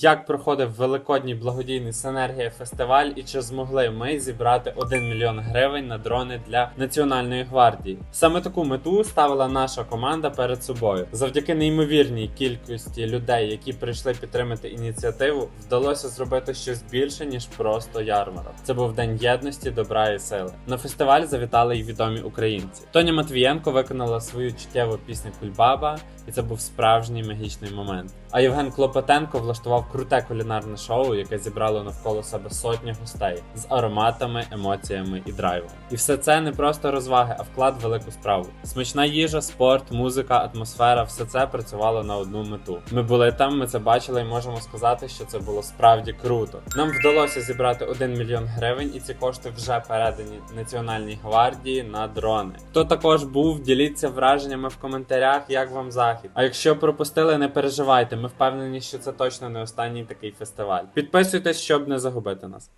Як проходив великодній благодійний Синергія фестиваль і чи змогли ми зібрати 1 мільйон гривень на дрони для Національної гвардії? Саме таку мету ставила наша команда перед собою. Завдяки неймовірній кількості людей, які прийшли підтримати ініціативу, вдалося зробити щось більше ніж просто ярмарок. Це був день єдності, добра і сили. На фестиваль завітали й відомі українці. Тоня Матвієнко виконала свою чуттєву пісню Кульбаба, і це був справжній магічний момент. А Євген Клопотенко влаштував круте кулінарне шоу, яке зібрало навколо себе сотні гостей з ароматами, емоціями і драйвом. І все це не просто розваги, а вклад в велику справу. Смачна їжа, спорт, музика, атмосфера все це працювало на одну мету. Ми були там, ми це бачили і можемо сказати, що це було справді круто. Нам вдалося зібрати 1 мільйон гривень, і ці кошти вже передані Національній гвардії на дрони. Хто також був, діліться враженнями в коментарях, як вам захід. А якщо пропустили, не переживайте. Ми впевнені, що це точно не останній такий фестиваль. Підписуйтесь, щоб не загубити нас.